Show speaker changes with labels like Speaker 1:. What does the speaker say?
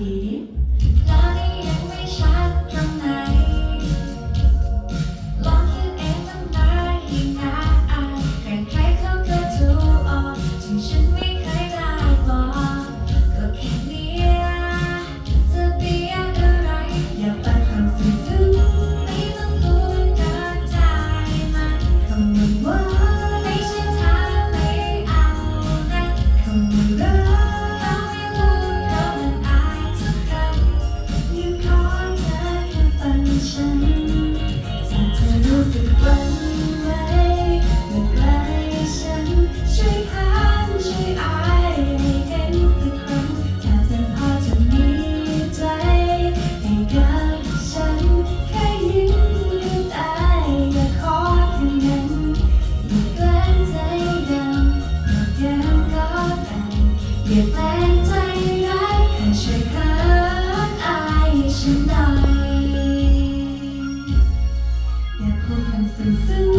Speaker 1: família. อย่าแปลงใจร้ายแช่วยเคินายฉันหน่อยอย่าพูดคำซึ้ง